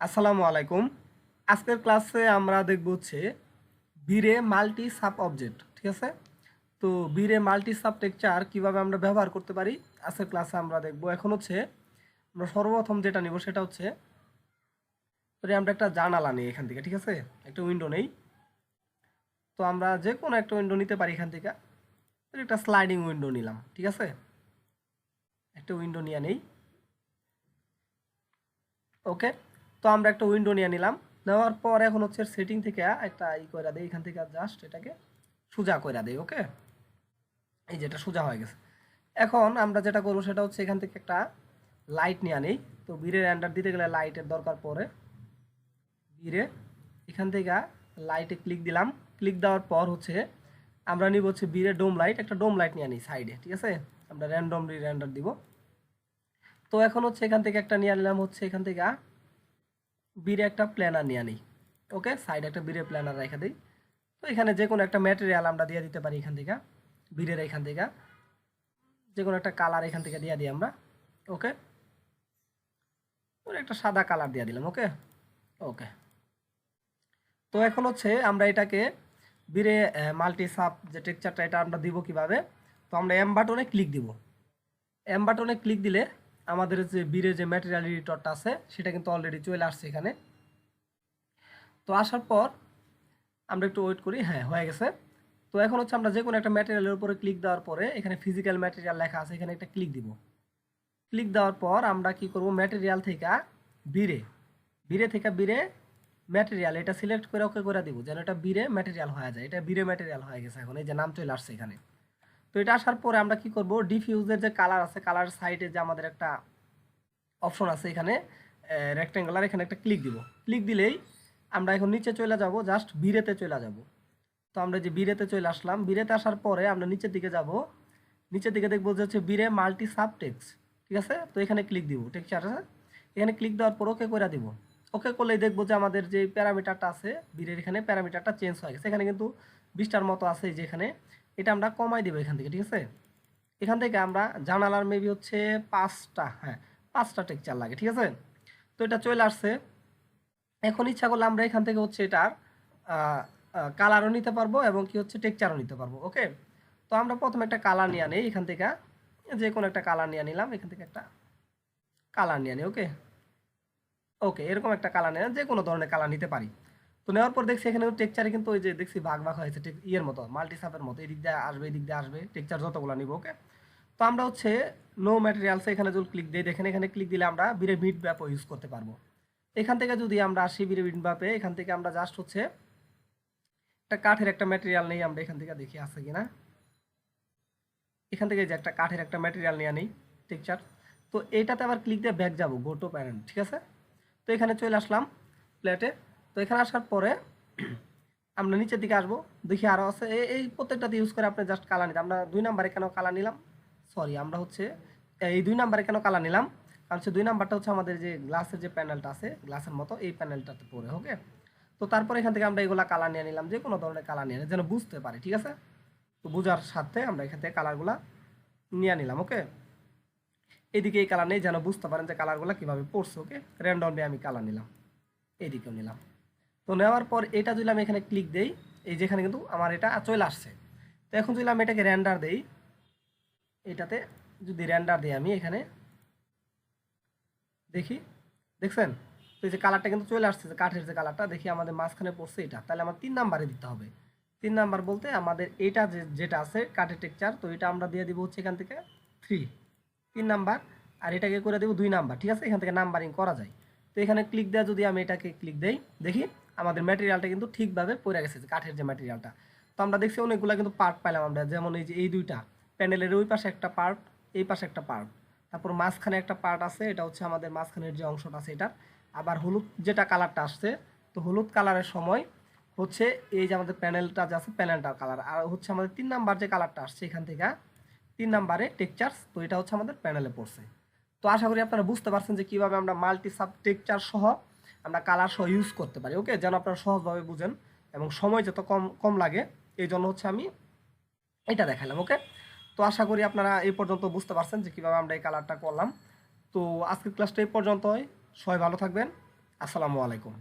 আসসালামু আলাইকুম। আজকের ক্লাসে আমরা দেখব হচ্ছে বিরে মাল্টি সাব অবজেক্ট ঠিক আছে? তো বিরে মাল্টি সাব টেকচার কীভাবে আমরা ব্যবহার করতে পারি, আজকের ক্লাসে আমরা দেখব। এখন হচ্ছে আমরা সর্বপ্রথম যেটা নিব সেটা হচ্ছে আমরা একটা জানালা নিই এখান থেকে, ঠিক আছে? একটা উইন্ডো নেই। তো আমরা যে কোনো একটা উইন্ডো নিতে পারি এখান থেকে। একটা স্লাইডিং উইন্ডো নিলাম, ঠিক আছে? একটা উইন্ডো নিয়ে নেই। ওকে তো আমরা একটা উইন্ডো নিয়ে নিলাম। নেওয়ার পর এখন হচ্ছে সেটিং থেকে একটা ই করে দেয় এখান থেকে জাস্ট এটাকে সোজা করে দেয় ওকে এই যেটা সোজা হয়ে গেছে। এখন আমরা যেটা করব সেটা হচ্ছে এখান থেকে একটা লাইট নিয়ে আনি। তো বীরের অ্যান্ডার দিতে গেলে লাইটের দরকার পড়ে। বীরে এখান থেকে লাইটে ক্লিক দিলাম। ক্লিক দেওয়ার পর হচ্ছে আমরা নিব হচ্ছে বীরের ডোম লাইট একটা ডোম লাইট নিয়ে আনি সাইডে ঠিক আছে? আমরা র্যান্ডমলি র্যান্ডার দিব। তো এখন হচ্ছে এখান থেকে একটা নিয়ে নিলাম, হচ্ছে এখান থেকে বীরে একটা প্ল্যানার নিয়ে আনি ওকে সাইডে একটা বীরের প্ল্যানার রেখে দিই। তো এখানে যে কোনো একটা ম্যাটেরিয়াল আমরা দিয়ে দিতে পারি এখান থেকে, বীরের এখান থেকে। যে কোনো একটা কালার এখান থেকে দিয়ে দিই আমরা ওকে একটা সাদা কালার দিয়ে দিলাম ওকে ওকে তো এখন হচ্ছে আমরা এটাকে বীরে মাল্টি সাপ যে টেক্সচারটা এটা আমরা দিব কীভাবে? তো আমরা এম বাটনে ক্লিক দিব। এম বাটনে ক্লিক দিলে আমাদের যে বীরের যে ম্যাটেরিয়াল এডিটরটা আছে, সেটা কিন্তু অলরেডি চলে আসছে এখানে। তো আসার পর আমরা একটু ওয়েট করি হ্যাঁ হয়ে গেছে। তো এখন হচ্ছে আমরা যে কোনো একটা ম্যাটেরিয়ালের উপরে ক্লিক দেওয়ার পরে এখানে ফিজিক্যাল ম্যাটেরিয়াল লেখা আছে, এখানে একটা ক্লিক দিব। ক্লিক দেওয়ার পর আমরা কি করব ম্যাটেরিয়াল থেকে বীরে বীরে থেকে বীরে ম্যাটেরিয়াল এটা সিলেক্ট করে ওকে করে দিব, যেন এটা বীরে ম্যাটেরিয়াল হয়ে যায়। এটা বীরে ম্যাটেরিয়াল হয়ে গেছে এখন, এই যে নাম চলে আসছে এখানে। তো এটা আসার পরে আমরা কি করব? ডিফিউজের যে কালার আছে কালার সাইডে যে আমাদের একটা অপশন আছে এখানে রেক্টেঙ্গুলার এখানে একটা ক্লিক দিব। ক্লিক দিলেই আমরা এখন নিচে চলে যাব জাস্ট বিরেতে চলে যাব। তো আমরা যে বিরেতে চলে আসলাম বিরেতে আসার পরে আমরা নিচের দিকে যাব। নিচের দিকে দেখব যে হচ্ছে বিরে মাল্টি সাব টেক্স ঠিক আছে? তো এখানে ক্লিক দিব টেক্সচার আছে? এখানে ক্লিক দেওয়ার পর ওকে করে দিব। ওকে করলেই দেখব যে আমাদের যে প্যারামিটারটা আছে বীরের এখানে প্যারামিটারটা চেঞ্জ হয়ে গেছে। এখানে কিন্তু বিশটার মতো আছে যে এখানে। এটা আমরা কমাই দেবো এখান থেকে, ঠিক আছে? এখান থেকে আমরা জানালার মেবি হচ্ছে পাঁচটা হ্যাঁ পাঁচটা টেকচার লাগে, ঠিক আছে? তো এটা চলে আসছে। এখন ইচ্ছা করলে আমরা এখান থেকে হচ্ছে এটার কালারও নিতে পারব এবং কি হচ্ছে টেকচারও নিতে পারব ওকে তো আমরা প্রথমে একটা কালার নিয়ে আনি এখান থেকে যে কোনো একটা কালার নিয়ে নিলাম, এখান থেকে একটা কালার নিয়ে আনি ওকে ওকে এরকম একটা কালার নিয়ে যে কোনো ধরনের কালার নিতে পারি। তো নেওয়ার পর দেখছি এখানে টেকচারে কিন্তু ওই যে দেখছি ভাগ ভাগ হয়েছে ইয়ের মতো মাল্টিসাপের মতো, এদিক দিয়ে আসবে, এদিক দিয়ে আসবে টেকচার যতগুলো নিব ওকে তো আমরা হচ্ছে নো ম্যাটেরিয়ালস এখানে যদি ক্লিক দিই, দেখেন এখানে ক্লিক দিলে আমরা বিরে মিট ব্যাপও ইউজ করতে পারব। এখান থেকে যদি আমরা আসি বিরে মিট ব্যাপে এখান থেকে আমরা জাস্ট হচ্ছে একটা কাঠের একটা ম্যাটেরিয়াল নেই, আমরা এখান থেকে দেখি আছে কিনা। এখান থেকে যে একটা কাঠের একটা ম্যাটেরিয়াল নিয়ে নেই টেকচার তো এটাতে আবার ক্লিক দিয়ে ব্যাক যাব গো টু প্যারেন্ট ঠিক আছে? তো এখানে চলে আসলাম তো এখানে আসার পরে আমরা নিচের দিকে আসব। দেখি আরও আছে। এই- প্রত্যেকটাতে ইউজ করে আপনি জাস্ট কালার নিতে আমরা দুই নাম্বারে কেন কালার নিলাম? সরি আমরা হচ্ছে এই দুই নাম্বারে কেন কালার নিলাম? কারণ হচ্ছে দুই নাম্বারটা হচ্ছে আমাদের যে গ্লাসের যে প্যানেলটা আছে গ্লাসের মতো, এই প্যানেলটাতে পড়ে ওকে তো তারপরে এখান থেকে আমরা এগুলা কালার নিয়ে নিলাম যে কোনো ধরনের কালার নিয়ে যেন বুঝতে পারি, ঠিক আছে? তো বোঝার সাথে আমরা এখান থেকে কালারগুলা নিয়ে নিলাম ওকে এদিকে এই কালার নেই, যেন বুঝতে পারেন যে কালারগুলো কীভাবে পড়ছে ওকে র্যান্ডমলি আমি কালার নিলাম। এইদিকেও নিলাম। তো নেওয়ার পর এটা যদি আমি এখানে ক্লিক দেই, এই যেখানে কিন্তু আমার এটা চলে আসছে। তো এখন যদি আমি এটাকে র্যান্ডার দেই, এটাতে যদি র্যান্ডার দিই আমি এখানে, দেখি, দেখছেন? তো এই যে কালারটা কিন্তু চলে আসছে, যে কাঠের যে কালারটা দেখি আমাদের মাঝখানে পড়ছে এটা। তাহলে আমার তিন নাম্বারে দিতে হবে। তিন নাম্বার বলতে আমাদের এটা যে, যেটা আছে কাঠের টেকচার তো এটা আমরা দিয়ে দিব হচ্ছে এখান থেকে থ্রি তিন নাম্বার আর এটাকে করে দেবো দুই নাম্বার ঠিক আছে? এখান থেকে নাম্বারিং করা যায়। তো এখানে ক্লিক দেওয়া যদি আমি এটাকে ক্লিক দেই, দেখি আমাদের ম্যাটেরিয়ালটা কিন্তু ঠিকভাবে পড়ে গেছে কাঠের যে ম্যাটেরিয়ালটা তো আমরা দেখছি অনেকগুলো কিন্তু পার্ট পাইলাম আমরা, যেমন এই যে এই দুইটা। প্যানেলের ওই পাশে একটা পার্ট এই পাশে একটা পার্ট তারপর মাঝখানে একটা পার্ট আছে, এটা হচ্ছে আমাদের মাঝখানের যে অংশটা আছে এটার। আবার হলুদ যেটা কালারটা আসছে, তো হলুদ কালারের সময় হচ্ছে এই যে আমাদের প্যানেলটা যে আছে প্যানেলটার কালার আর হচ্ছে আমাদের তিন নাম্বার যে কালারটা আসছে এখান থেকে, তিন নাম্বারে টেকচার্স তো এটা হচ্ছে আমাদের প্যানেলে পড়ছে। তো আশা করি আপনারা বুঝতে পারছেন যে কীভাবে আমরা মাল্টি সাব টেকচার সহ আমরা কালার সহ ইউজ করতে পারি ওকে যেন আপনারা সহজভাবে বুঝেন এবং সময় যত কম কম লাগে, এই জন্য হচ্ছে আমি এটা দেখালাম ওকে তো আশা করি আপনারা এই পর্যন্ত বুঝতে পারছেন যে কীভাবে আমরা এই কালারটা করলাম। তো আজকের ক্লাসটা এই পর্যন্তই। সবাই ভালো থাকবেন। আসসালামু আলাইকুম।